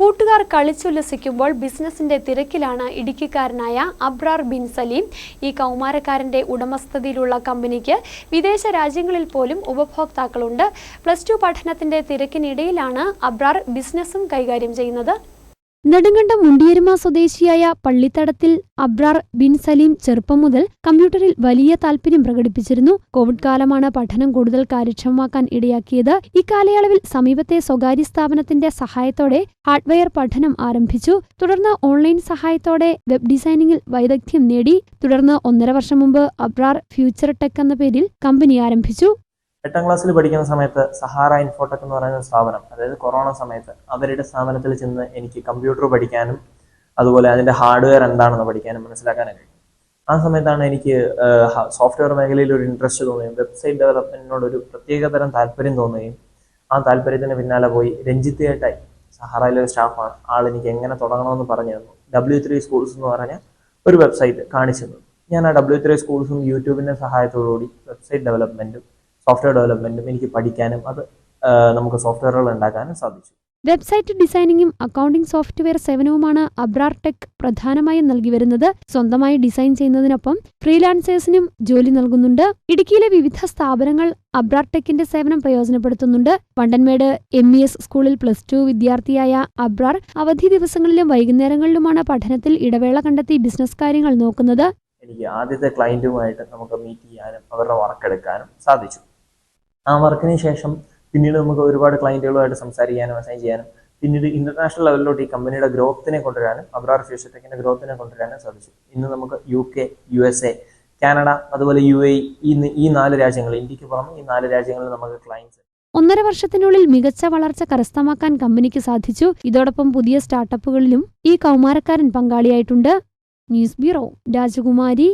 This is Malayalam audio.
കൂട്ടുകാർ കളിച്ചുല്ലസിക്കുമ്പോൾ ബിസിനസിന്റെ തിരക്കിലാണ് ഇടുക്കിക്കാരനായ അബ്രാർ ബിൻ സലീം. ഈ കൗമാരക്കാരന്റെ ഉടമസ്ഥതയിലുള്ള കമ്പനിക്ക് വിദേശ രാജ്യങ്ങളിൽ പോലും ഉപഭോക്താക്കളുണ്ട്. പ്ലസ് ടു പഠനത്തിന്റെ തിരക്കിനിടയിലാണ് അബ്രാർ ബിസിനസ്സും കൈകാര്യം ചെയ്യുന്നത്. നെടുങ്കണ്ടം മുണ്ടിയരുമ സ്വദേശിയായ പള്ളിത്തടത്തിൽ അബ്രാർ ബിൻ സലീം ചെറുപ്പം മുതൽ കമ്പ്യൂട്ടറിൽ വലിയ താൽപര്യം പ്രകടിപ്പിച്ചിരുന്നു. കോവിഡ് കാലമാണ് പഠനം കൂടുതൽ കാര്യക്ഷമമാക്കാൻ ഇടയാക്കിയത്. ഇക്കാലയളവിൽ സമീപത്തെ സ്വകാര്യ സ്ഥാപനത്തിന്റെ സഹായത്തോടെ ഹാർഡ്വെയർ പഠനം ആരംഭിച്ചു. തുടർന്ന് ഓൺലൈൻ സഹായത്തോടെ വെബ് ഡിസൈനിങ്ങിൽ വൈദഗ്ധ്യം നേടി. തുടർന്ന് ഒന്നര വർഷം മുമ്പ് അബ്രാർ ഫ്യൂച്ചർ ടെക് എന്ന പേരിൽ കമ്പനി ആരംഭിച്ചു. എട്ടാം ക്ലാസ്സിൽ പഠിക്കുന്ന സമയത്ത് സഹാറ ഇൻഫോടെക് എന്ന് പറയുന്ന സ്ഥാപനം അതായത് കൊറോണ സമയത്ത് അവരുടെ സ്ഥാപനത്തിൽ ചെന്ന് എനിക്ക് കമ്പ്യൂട്ടർ പഠിക്കാനും അതുപോലെ അതിന്റെ ഹാർഡ്വെയർ എന്താണെന്ന് പഠിക്കാനും മനസ്സിലാക്കാനും കഴിയും. ആ സമയത്താണ് എനിക്ക് സോഫ്റ്റ്വെയർ മേഖലയിൽ ഒരു ഇൻട്രസ്റ്റ് തോന്നുകയും വെബ്സൈറ്റ് ഡെവലപ്മെന്റിനോട് ഒരു പ്രത്യേകതരം താല്പര്യം തോന്നുകയും ആ താല്പര്യത്തിന് പിന്നാലെ പോയി രഞ്ജിത്ത് ഏട്ടായി സഹാറയിലെ ഒരു സ്റ്റാഫാണ് ആൾ എനിക്ക് എങ്ങനെ തുടങ്ങണമെന്ന് പറഞ്ഞു തന്നു ഡബ്ല്യു ത്രീ സ്കൂൾസ് എന്ന് പറഞ്ഞ ഒരു വെബ്സൈറ്റ് കാണിച്ചു തന്നു ഞാൻ ആ ഡബ്ല്യു ത്രീ സ്കൂൾസും യൂട്യൂബിന്റെ സഹായത്തോടുകൂടി വെബ്സൈറ്റ് ഡെവലപ്മെന്റും സോഫ്റ്റ്വെയർ ഡെവലപ്മെന്റും എനിക്ക് പഠിക്കാനും അത് നമുക്ക് സോഫ്റ്റ്വെയറുകൾ ഉണ്ടാക്കാനും സാധിച്ചു. വെബ്സൈറ്റ് ഡിസൈനിങ്ങും അക്കൗണ്ടിംഗ് സോഫ്റ്റ്വെയർ സേവനവുമാണ് അബ്രാർ ടെക് പ്രധാനമായും നൽകി വരുന്നത്. സ്വന്തമായി ഡിസൈൻ ചെയ്യുന്നതിനൊപ്പം ഫ്രീലാൻസേഴ്സിനും ജോലി നൽകുന്നുണ്ട്. ഇടുക്കിയിലെ വിവിധ സ്ഥാപനങ്ങൾ അബ്രാർ ടെക്കിന്റെ സേവനം പ്രയോജനപ്പെടുത്തുന്നുണ്ട്. വണ്ടൻമേട് എം ഇ എസ് സ്കൂളിൽ പ്ലസ് ടു വിദ്യാർത്ഥിയായ അബ്രാർ അവധി ദിവസങ്ങളിലും വൈകുന്നേരങ്ങളിലുമാണ് പഠനത്തിൽ ഇടവേള കണ്ടെത്തി ബിസിനസ് കാര്യങ്ങൾ നോക്കുന്നത്. എനിക്ക് ആദ്യത്തെ ക്ലയന്റുമായിട്ട് നമുക്ക് മീറ്റ് ചെയ്യാനും അവരുടെ വർക്ക് എടുക്കാനും സാധിച്ചു. ആ വർക്കിന് ശേഷം പിന്നീട് നമുക്ക് ഒരുപാട് ക്ലയന്റുകളുമായിട്ട് സംസാരിക്കാനും അസൈൻ ചെയ്യാനും പിന്നീട് ഇന്റർനാഷണൽ ലെവലിലോട്ട് ഈ കമ്പനിയുടെ ഗ്രോത്തിനെ കൊണ്ടുവരാനും അബ്രാർ ഫ്യൂച്ചർടെക്കിന്റെ ഗ്രോത്തിനെ കൊണ്ടുവരാനും സാധിച്ചു. ഇന്ന് നമുക്ക് U K U S A Canada അതുപോലെ യു എ ഈ ഈ നാല് രാജ്യങ്ങൾ ഇന്ത്യയ്ക്ക് പുറമെ ഈ നാല് രാജ്യങ്ങളിൽ നമുക്ക് ക്ലയൻസ് ഒന്നര വർഷത്തിനുള്ളിൽ മികച്ച വളർച്ച കരസ്ഥമാക്കാൻ കമ്പനിക്ക് സാധിച്ചു. ഇതോടൊപ്പം പുതിയ സ്റ്റാർട്ടപ്പുകളിലും ഈ കൗമാരക്കാരൻ പങ്കാളിയായിട്ടുണ്ട്. ന്യൂസ് ബ്യൂറോ രാജകുമാരി.